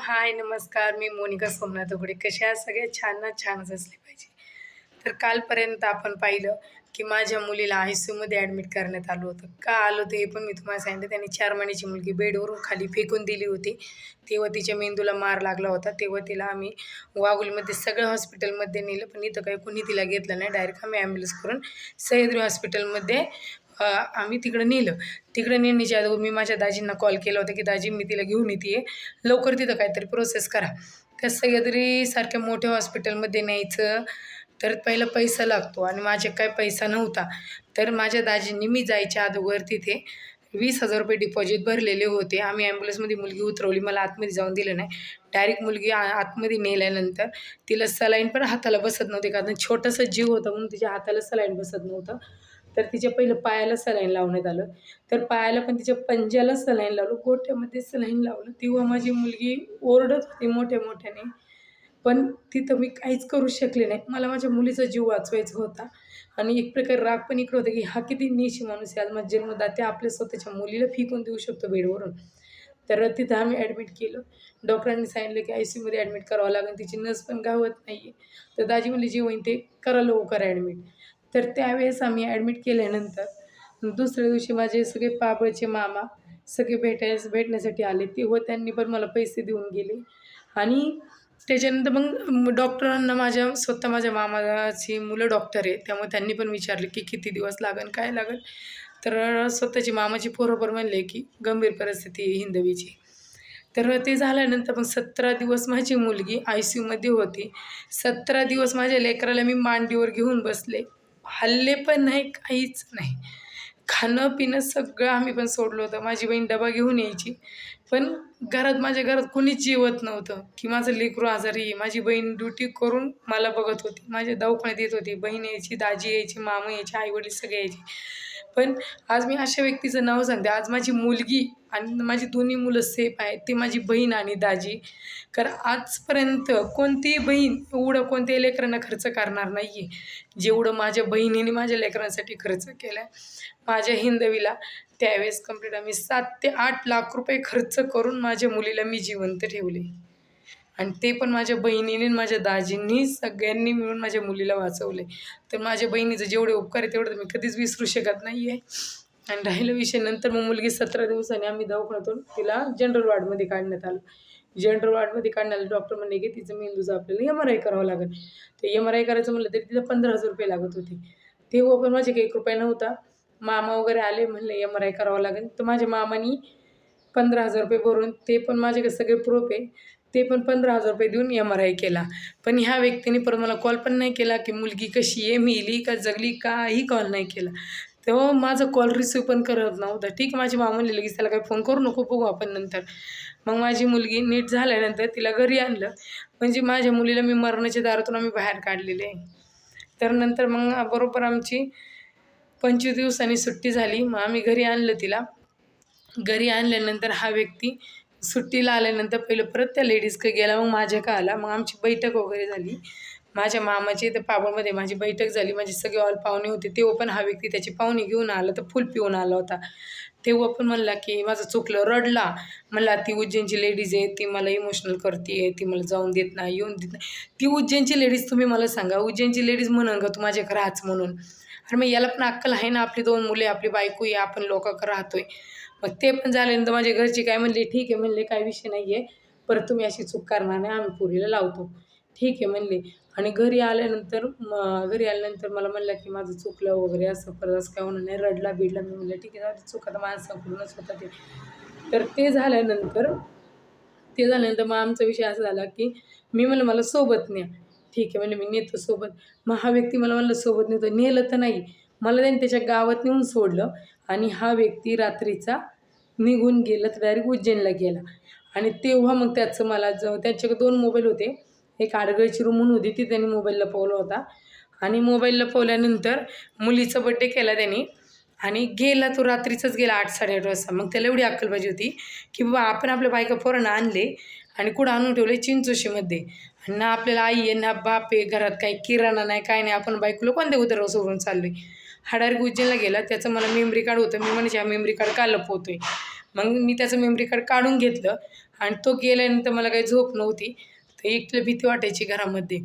हाय नमस्कार. मी मोनिका सोमनाथ उघडे. कशा आहात? सगळे छान ना? छानच असले पाहिजे. तर कालपर्यंत आपण पाहिलं की माझ्या मुलीला आय सी यूमध्ये ॲडमिट करण्यात आलं होतं. का आलं होतं हे पण मी तुम्हाला सांगितलं. त्यांनी चार महिन्याची मुलगी बेडवरून खाली फेकून दिली होती. तेव्हा तिच्या मेंदूला मार लागला होता. तेव्हा तिला आम्ही वाघुलीमध्ये सगळं हॉस्पिटलमध्ये नेलं. पण इथं काही कुणी तिला घेतलं नाही. डायरेक्ट आम्ही ॲम्ब्युलन्स करून सह्याद्री हॉस्पिटलमध्ये आम्ही तिकडं नेलं. तिकडं नेण्याच्या अगोदर मी माझ्या दाजींना कॉल केला होता की दाजी मी तिला घेऊन येते. लवकर तिथं काहीतरी प्रोसेस करा. त्या सह्याद्री सारख्या मोठ्या हॉस्पिटलमध्ये न्यायचं. तर पहिला पैसा लागतो आणि माझे काय पैसा नव्हता. तर माझ्या दाजींनी मी जायच्या अगोदर तिथे वीस हजार रुपये डिपॉझिट भरलेले होते. आम्ही ॲम्ब्युलन्समध्ये मुलगी उतरवली. मला आतमध्ये जाऊन दिलं नाही. डायरेक्ट मुलगी आ आतमध्ये नेल्यानंतर तिला सलाईन पण हाताला बसत नव्हते कारण छोटासा जीव होता म्हणून तिच्या हाताला सलाईन बसत नव्हतं. तर तिच्या पहिलं पायाला सलाईन लावण्यात आलं. तर पायाला पण तिच्या पंज्याला सलाईन लावलं. गोट्यामध्ये सलाईन लावलं. तेव्हा माझी मुलगी ओरडत होती मोठ्या मोठ्याने. पण तिथं मी काहीच करू शकले नाही. मला माझ्या मुलीचा जीव वाचवायचा होता. आणि एक प्रकार राग पण इकडं होता की हा किती नीच माणूस आहे. आज माझा जन्मदाते आपल्या स्वतःच्या मुलीला फिकून देऊ शकतो बेडवरून. तर तिथं आम्ही ॲडमिट केलं. डॉक्टरांनी सांगितलं की आय सी यूमध्ये ॲडमिट करावं लागेल. तिची नस पण गावत नाही आहे तर दाजी म्हणले जे होईन ते करा लवकर ॲडमिट तर त्यावेळेस आम्ही ॲडमिट केल्यानंतर दुसऱ्या दिवशी माझे सगळे पाबळचे मामा सगळे भेटायस भेटण्यासाठी आले. तेव्हा त्यांनी पण मला पैसे देऊन गेले. आणि त्याच्यानंतर मग डॉक्टरांना माझ्या स्वतः माझ्या मामाची मुलं डॉक्टर आहे त्यामुळे त्यांनी पण विचारले की किती दिवस लागेल काय लागेल तर स्वतःची मामाची पोरोबर म्हणले की गंभीर परिस्थिती आहे हिंदवीची. तर ते झाल्यानंतर मग सतरा दिवस माझी मुलगी आय सी यूमध्ये होती. सतरा दिवस माझ्या लेकराला मी मांडीवर घेऊन बसले. हल्ले पण नाही काहीच नाही. खाणं पिणं सगळं आम्ही पण सोडलं होतं. माझी बहीण डबा घेऊन यायची. पण घरात माझ्या घरात कोणीच जेवत नव्हतं. की माझं लेकरू आजारी आहे. माझी बहीण ड्युटी करून मला बघत होती. माझ्या दवाखान्यात येत होती. बहीण यायची दाजी यायची मामा यायची आईवडील सगळे यायचे. पण आज मी अशा व्यक्तीचं नाव सांगते. आज माझी मुलगी आणि माझी दोन्ही मुलं सेफ आहेत. ती माझी बहीण आणि दाजी. कारण आजपर्यंत कोणतीही बहीण एवढं कोणत्याही लेकरांना खर्च करणार नाही आहे जेवढं माझ्या बहिणीने माझ्या लेकरांसाठी खर्च केला आहे माझ्या हिंदवीला त्यावेळेस कंप्लीट आम्ही सात ते आठ लाख रुपये खर्च करून माझ्या मुलीला मी जिवंत ठेवले. आणि ते पण माझ्या बहिणीने आणि माझ्या दाजींनी सगळ्यांनी मिळून माझ्या मुलीला वाचवले तर माझ्या बहिणीचं जेवढे उपकार आहे तेवढं तर मी कधीच विसरू शकत नाही आहे आणि राहिलं विषय नंतर मग मुलगी सतरा दिवसांनी आम्ही दवाखान्यातून तिला जनरल वार्डमध्ये काढण्यात आलं. जनरल वार्डमध्ये काढण्याला डॉक्टर म्हणले की तिचं मेंदूचं आपल्याला एम आर आय करावं लागेल. ते एम आर आय करायचं म्हणलं तरी तिला पंधरा हजार रुपये लागत होते. तेव्हा पण माझे काही एक रुपये नव्हता. मामा वगैरे आले म्हणले एम आर आय करावं लागेल. तर माझ्या मामानी पंधरा हजार रुपये भरून ते पण माझे सगळे प्रूफ आहे. ते पण पंधरा हजार रुपये देऊन एम आर आय केला. पण ह्या व्यक्तीने परत मला कॉल पण नाही केला की मुलगी कशी आहे मिली का जगली काही कॉल नाही केला. तेव्हा माझा कॉल रिसिव्ह पण करत नव्हता. ठीक माझी मामा लगेच त्याला काही फोन करू नको बघू आपण नंतर. मग माझी मुलगी नीट झाल्यानंतर तिला घरी आणलं. म्हणजे माझ्या मुलीला मी मरणाच्या दारातून आम्ही बाहेर काढलेले आहे. तर नंतर मग बरोबर आमची पंचवीस दिवसांनी सुट्टी झाली. मग आम्ही घरी आणलं तिला. घरी आणल्यानंतर हा व्यक्ती सुट्टीला आल्यानंतर पहिलं परत त्या लेडीजकडे गेला मग माझ्या का आला. मग आमची बैठक वगैरे झाली. माझ्या मामाची तर पाबळमध्ये माझी बैठक झाली. माझे सगळे ऑल पाहुणे होते. तेव्हा पण हा व्यक्ती त्याची पाहुणे घेऊन आला. तर फुल पिऊन आला होता. तेव्हा पण म्हणला की माझं चुकलं. रडला. मला ती उज्जैनची लेडीज आहे. ती मला इमोशनल करते. ती मला जाऊन देत नाही येऊन देत नाही. ती उज्जैनची लेडीज तुम्ही मला सांगा. उज्जैनची लेडीज म्हणून का तू माझ्याकडे राहाच म्हणून? अरे मग याला पण अक्कल आहे ना. आपली दोन मुले आपली बायको आहे. आपण लोकांकडे राहतोय. मग ते पण झाल्यानंतर माझ्या घरची काय म्हणले ठीक आहे म्हणले काय विषय नाही आहे परत तुम्ही अशी चूक करणार नाही आम्ही पुरीला लावतो. ठीक आहे म्हणले. आणि घरी आल्यानंतर म घरी आल्यानंतर मला म्हणलं की माझं चुकलं वगैरे असं परत असं काय होणार नाही. रडला बिडला मी म्हणलं ठीक आहे जाऊ दे, आता माणसाकडूनच होता ते. तर ते झाल्यानंतर ते झाल्यानंतर मग आमचा विषय असा झाला की मी म्हणलं मला सोबत न्या. ठीक आहे म्हणजे मी नेतो सोबत. मग हा व्यक्ती मला म्हणलं सोबत नेतो. नेलं तर नाही. मला त्यांनी त्याच्या गावात नेऊन सोडलं. आणि हा व्यक्ती रात्रीचा निघून गेलं तर डायरेक्ट उज्जैनला गेला. आणि तेव्हा मग त्याचं मला ज त्याच्याकडे दोन मोबाईल होते. एक आडगळची रूम म्हणून होती ती त्यांनी मोबाईल लपवला होता. आणि मोबाईल लपवल्यानंतर मुलीचा बड्डे केला त्यांनी. आणि गेला तो रात्रीचाच गेला आठ साडेआठ वाजता. मग त्याला एवढी अक्कल पाहिजे होती की बाबा आपण आपल्या बायका पोरांना आणले आणि कुठं आणून ठेवले चिंचोशीमध्ये? आणि ना आपल्याला आई आहे ना बाप आहे घरात काही किराणा नाही काय नाही. आपण बायकोला कोणत्या उतरावर सोडून चाललो आहे हाडार गुजेला गेला त्याचं मला मेमरी कार्ड होतं. मी म्हणजे हा मेमरी कार्ड का लपवतोय? मग मी त्याचं मेमरी कार्ड काढून घेतलं आणि तो गेल्यानंतर मला काही झोप नव्हती. तर एकलं भीती वाटायची घरामध्ये.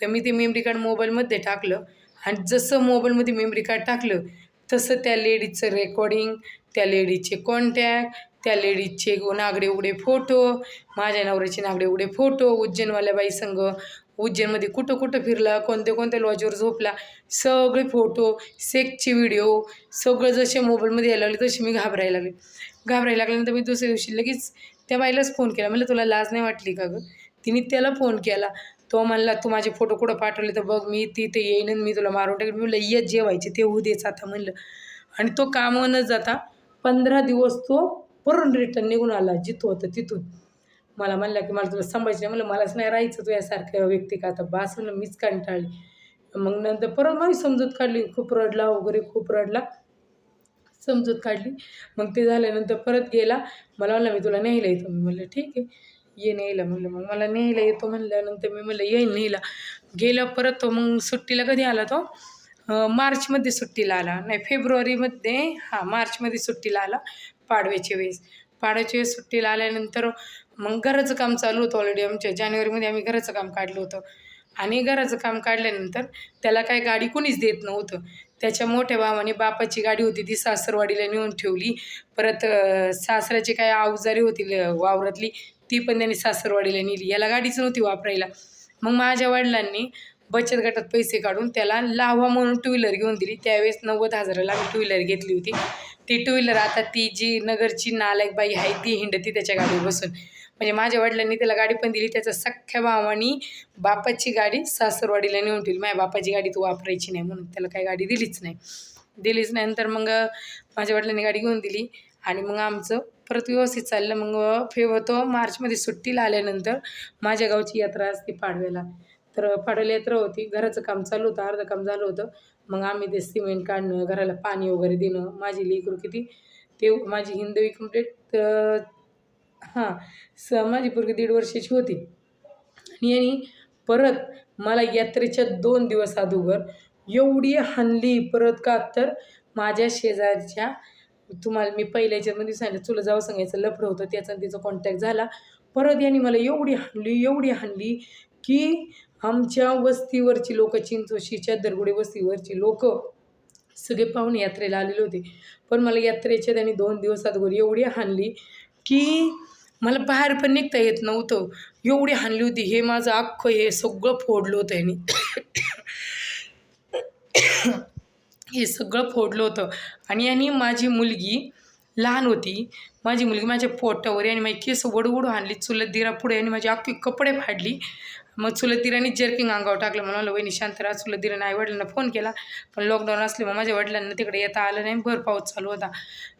तर मी ते मेमरी कार्ड मोबाईलमध्ये टाकलं आणि जसं मोबाईलमध्ये मेमरी कार्ड टाकलं तसं त्या लेडीजचं रेकॉर्डिंग त्या लेडीजचे कॉन्टॅक्ट त्या लेडीजचे नागडे उघडे फोटो माझ्या नवऱ्याचे नागडे उघडे फोटो उज्जैनवाल्या बाई संघ उज्जैनमध्ये कुठं कुठं फिरला कोणत्या कोणत्या लॉजवर झोपला सगळे फोटो सेकचे व्हिडिओ सगळं जसे मोबाईलमध्ये यायला लागले तसे मी घाबरायला लागले. घाबरायला लागल्यानंतर मी दुसऱ्या दिवशी लगेच त्या बाईलाच फोन केला. म्हणलं तुला लाज नाही वाटली का गं? तिने त्याला फोन केला. तो म्हणला तू माझे फोटो कुठं पाठवले तर बघ मी तिथे येईन मी तुला मारून टाकेन. म्हणलं येत जेवायचे ते होऊ देच आता म्हणलं. आणि तो कामावर न जाता पंधरा दिवस तो परत रिटर्न निघून आला जिथं होतं तिथून. मला म्हणलं की मला तुला सांभाळायचं नाही. म्हणलं मलाच नाही राहायचं तुझ्यासारख्या व्यक्ती का आता बास. म्हणलं मीच कंटाळली. मग नंतर परत मी समजूत काढली. खूप रडला वगैरे खूप रडला. समजूत काढली. मग ते झाल्यानंतर परत गेला. मला म्हणलं मी तुला न्यायला येतो. मी म्हणलं ठीक आहे. ये न्यायला. म्हणलं मग मला न्यायला येतो. म्हणल्यानंतर मी म्हणलं येईन न्यायला. गेला परत तो मग सुट्टीला कधी आला तो? मार्चमध्ये सुट्टीला आला. नाही फेब्रुवारीमध्ये हां मार्चमध्ये सुट्टीला आला पाडव्याच्या वेळेस. पाडव्याच्या वेळेस सुट्टीला आल्यानंतर मग घराचं काम चालू होतं ऑलरेडी आमच्या. जानेवारीमध्ये आम्ही घराचं काम काढलं होतं. आणि घराचं काम काढल्यानंतर त्याला काय गाडी कोणीच देत नव्हतं. त्याच्या मोठ्या भावाने बापाची गाडी होती ती सासरवाडीला नेऊन ठेवली. परत अं, सासऱ्याची काय अवजारी होती वावरातली ती पण त्यांनी सासरवाडीला नेली. याला गाडीच नव्हती वापरायला. मग माझ्या वडिलांनी बचत गटात पैसे काढून त्याला लावा म्हणून टू व्हीलर घेऊन दिली. त्यावेळेस नव्वद हजाराला आम्ही टू व्हीलर घेतली होती. ती टू व्हीलर आता ती जी नगरची नालायक बाई आहे ती हिंडती त्याच्या गाडीवर बसून. म्हणजे माझ्या वडिलांनी त्याला गाडी पण दिली त्याचा सख्ख्या भावानी बापाची गाडी सासरवाडीला नेऊन ठेवली. माझ्या बापाची गाडी तू वापरायची नाही म्हणून त्याला काही गाडी दिलीच नाही. दिलीच नाही. नंतर मग माझ्या वडिलांनी गाडी घेऊन दिली आणि मग आमचं परत व्यवस्थित चाललं. मग फेव तो मार्चमध्ये सुट्टीला आल्यानंतर माझ्या गावची यात्रा असते पाडव्याला. तर पाडव्याला यात्रा होती. घराचं काम चालू होतं. अर्धं काम झालं होतं. मग आम्ही ते सिमेंट काढणं घराला पाणी वगैरे देणं माझी लेकरू किती ते माझी हिंदवी कंप्लीट हां स माझी पोरगी दीड वर्षाची होती. आणि यांनी परत मला यात्रेच्या दोन दिवस अगोदर एवढी हानली परत का तर माझ्या शेजारच्या तुम्हाला मी पहिल्या याच्यामध्ये सांगितलं तुला जावं सांगायचं लफडं होतं त्याचा तिचा कॉन्टॅक्ट झाला. परत यांनी मला एवढी हाणली एवढी हाणली की आमच्या वस्तीवरची लोक चिंचोशीच्या दरगुडे वस्तीवरची लोक सगळे पाहुणे यात्रेला आलेले होते. पण मला यात्रेच्या त्यांनी दोन दिवस अगोदर एवढी हाणली की मला बाहेर पण निघता येत नव्हतं. एवढी हाणली होती. हे माझं अख्खं हे सगळं फोडलं होतं याने. हे सगळं फोडलं होतं. आणि यांनी माझी मुलगी लहान होती. माझी मुलगी माझ्या पोटावर आणि माझी केस वडवडू आणली चुलत दिरा पुढे आणि माझी अख्खी कपडे फाडली. मग चुलत जर्किंग अंगावर टाकलं. म्हणालं वहिनी शांत राहा. चुलतीराने आई वडिलांना फोन केला. पण लॉकडाऊन असल्यामुळे माझ्या वडिलांना तिकडे येता आलं नाही. भर पाऊस चालू होता.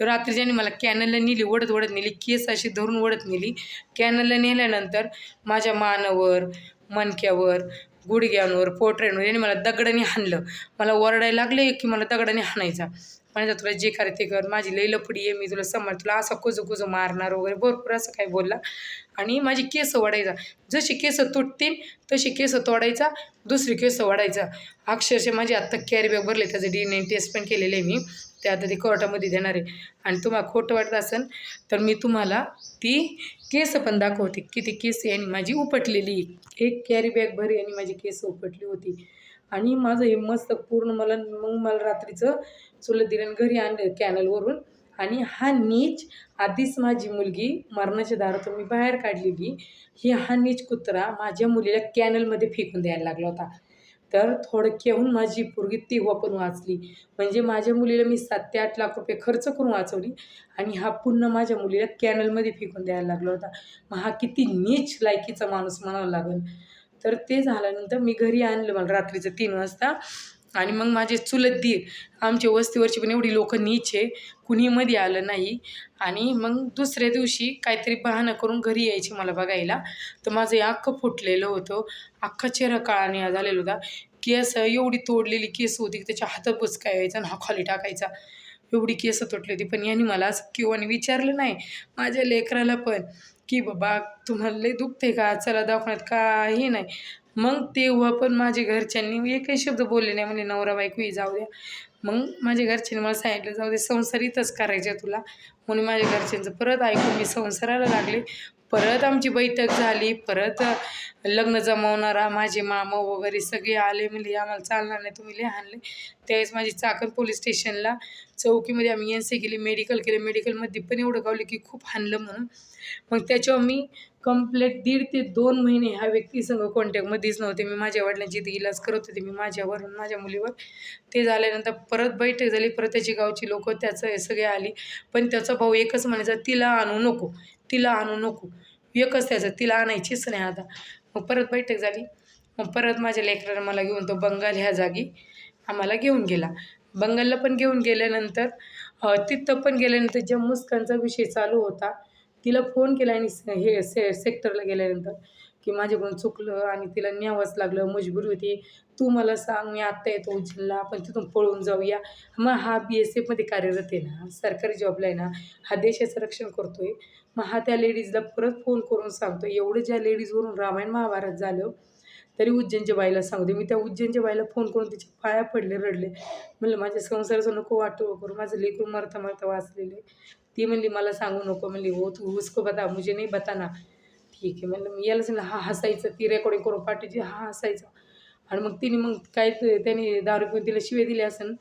तर रात्री ज्याने मला कॅनलला नेली ओढत ओढत नेली केस अशी धरून ओढत नेली. कॅनलला नेल्यानंतर माझ्या मानावर मणक्यावर गुडघ्यांवर पोटऱ्यांवर यांनी मला दगडाने हाणलं. मला ओरडायला लागले की मला दगडाने हाणायचा. म्हणजे तुला जे करे ते कर. माझी लई लफडी आहे. मी तुला समज तुला असं कुजू कुजू मारणार वगैरे. भरपूर असं काय बोलला. आणि माझी केस वाढायचा जशी केस तुटतील तशी केस तोडायचा. दुसरी केस वाढायचा अक्षरशः माझी आत्ता कॅरीबॅग भरले. त्याचं डी एन टेस्ट पण केलेलं आहे मी. ते आता ते कोर्टामध्ये देणार आहे. आणि तुम्हाला खोटं वाटत असेल तर मी तुम्हाला ती केस पण दाखवते. किती केस यांनी माझी उपटलेली. एक कॅरी बॅग भरी आणि माझी केस उपटली होती. आणि माझं हे मस्त पूर्ण मला मग मला रात्रीचं चुलत दिल्यानं घरी आणलं कॅनलवरून आणि हा नीच आधीच माझी मुलगी मरणाच्या दारातून मी बाहेर काढलेली. ही हा नीच कुत्रा माझ्या मुलीला कॅनलमध्ये फेकून द्यायला लागला होता. तर थोडक्याहून माझी पोरगी तेव्हा पण वाचली. म्हणजे माझ्या मुलीला मी सात ते आठ लाख रुपये खर्च करून वाचवली. आणि हा पुन्हा माझ्या मुलीला कॅनलमध्ये फेकून द्यायला लागला होता. मग हा किती नीच लायकीचा माणूस म्हणावा लागेल. तर ते झाल्यानंतर मी घरी आणलं मला रात्रीचं तीन वाजता. आणि मग माझे चुलत दीर आमच्या वस्तीवरची पण एवढी लोक नीचे कुणी मध्ये आलं नाही. आणि मग दुसऱ्या दिवशी काहीतरी बहाणं करून घरी यायची मला बघायला. तर माझं हे अख्खं फुटलेलं होतं. अख्खा चेहरा काळा निळा झालेला होता. केस एवढी तोडलेली केस होती की त्याच्या हातात बुचका यायचा आणि हा खाली टाकायचा. एवढी केस तुटली होती. पण यांनी मला असं किंवा विचारलं नाही. माझ्या लेकराला पण. की बाबा तुम्हाला लय दुखते का? चला दवाखान्यात काही नाही. मग तेव्हा पण माझ्या घरच्यांनी एकही शब्द बोलले नाही म्हणजे नवरा बायकोही जाऊ द्या. मग माझ्या घरच्यांनी मला सांगितलं जाऊ दे संसार इथंच करायचे तुला. म्हणून माझ्या घरच्यांचं परत ऐकून मी संसाराला लागले. परत आमची बैठक झाली परत लग्न जमवणारा माझे मामा वगैरे सगळे आले म्हणजे आम्हाला चालणार नाही तुम्ही लय आणले त्यावेळेस माझी चाकण पोलीस स्टेशनला चौकीमध्ये आम्ही एन सी केली मेडिकल केले मेडिकलमध्ये पण एवढं गावलं की खूप हाणलं म्हणून. मग त्याच्यावर मी कंप्लेट दीड ते दोन महिने ह्या व्यक्तीसंग कॉन्टॅक्टमध्येच नव्हते. मी माझ्या वडिलांची इथे इलाज करत होते मी माझ्यावरून माझ्या मुलीवर. ते झाल्यानंतर परत बैठक झाली परत त्याची गावची लोक त्याचं हे सगळे आली. पण त्याचा भाऊ एकच म्हणायचा तिला आणू नको. तिला आणू नको. एकच त्याचं तिला आणायचीच नाही आता. मग परत बैठक झाली. मग परत माझ्या लेकरानं मला घेऊन तो बंगाल ह्या जागी आम्हाला घेऊन गेला. बंगालला पण घेऊन गेल्यानंतर तिथं पण गेल्यानंतर ज्या मुस्कानचा विषय चालू होता. तिला फोन केला आणि स- हे से सेक्टरला गेल्यानंतर की माझ्याकडून चुकलं आणि तिला न्यावंच लागलं मजबुरी होती. तू मला सांग मी आत्ता येतो उज्जैनला आपण तिथून पळून जाऊया. मग हा बी एस एफमध्ये कार्यरत आहे ना सरकारी जॉबला आहे ना हा देशाचं रक्षण करतो आहे मग हा त्या लेडीजला परत फोन करून सांगतो. एवढं ज्या लेडीजवरून रामायण महाभारत झालं तरी उज्जैनच्या बाईला सांगते. मी त्या उज्जैनच्या बाईला फोन करून तिच्या पाया पडले रडले. म्हणलं माझ्या संसाराचं नको वाटू करू. माझं लेकरून मरता मरता वाचलेले ती म्हणली मला सांगू नको. म्हणली हो तू उसको बता मुझे नाही बताना ठीक आहे. म्हणलं मी याला सांगितलं हा हसायचं ती रेकॉर्डिंग करून पाठीची हा हसायचा. आणि मग तिने मग काय ते- त्याने दारू पिऊन तिला शिवे दिले असन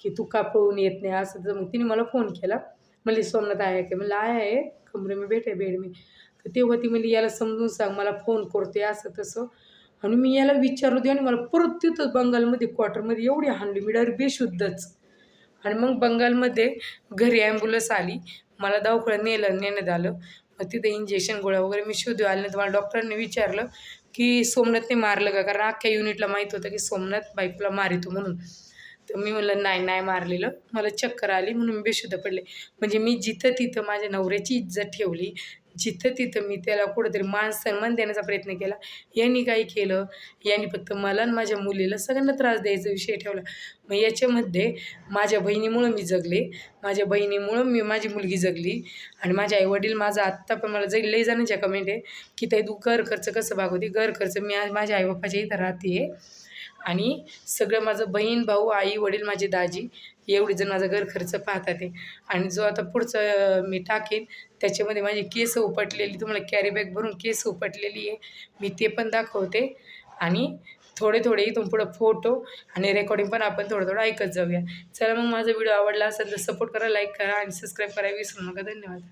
की तू का पळून येत नाही? असं तर मग तिने मला फोन केला. म्हणली सोमनाथ आहे. की म्हणलं आया आहे कमरे मी भेटे बेड मी. तर तेव्हा ती म्हणली याला समजून सांग मला फोन करते असं तसं. आणि मी याला विचारू दे आणि मला परत तिथं बंगालमध्ये क्वार्टरमध्ये एवढी हाणली मी डायरेक्ट बेशुद्धच. आणि मग बंगालमध्ये घरी ॲम्ब्युलन्स आली मला दवाखान्यात नेलं नेण्यात आलं मग तिथे इंजेक्शन गोळ्या वगैरे मी शोधू आले नाही तर मला डॉक्टरांनी विचारलं की सोमनाथने मारलं का? कारण अख्ख्या युनिटला माहीत होतं की सोमनाथ बाईकला मारितो म्हणून. तर मी म्हणलं नाही नाही मारलेलं. मला चक्कर आली म्हणून मी बेशुद्ध पडले. म्हणजे मी जिथं तिथं माझ्या नवऱ्याची इज्जत ठेवली जिथं तिथं मी त्याला कुठंतरी मान सन्मान देण्याचा प्रयत्न केला. यांनी काय केलं. यांनी फक्त मला आणि माझ्या मुलीला सगळ्यांना त्रास द्यायचा विषय ठेवला. मग याच्यामध्ये माझ्या बहिणीमुळं मी जगले. माझ्या बहिणीमुळं मी माझी मुलगी जगली. आणि माझे आईवडील माझा आत्ता पण मला जग लई जणांच्या कमेंट आहे की ताई तू घर खर्च कसं भागवते? घर खर्च मी आज माझ्या आईबापाच्या इथं राहते आणि सगळं माझं बहीण भाऊ आई वडील माझे दाजी एवढी जण माझा घर खर्च पाहतात ते आणि जो आता पुढचं मी टाकेन त्याच्यामध्ये माझी केस उपटलेली तुम्हाला कॅरीबॅग भरून केस उपटलेली आहे. मी ते पण दाखवते. आणि थोडे थोडे इथून पुढं फोटो आणि रेकॉर्डिंग पण आपण थोडं थोडं ऐकत जाऊया. चला मग माझा व्हिडिओ आवडला असेल तर सपोर्ट करा लाईक करा आणि सबस्क्राईब करा विसरू नका. धन्यवाद.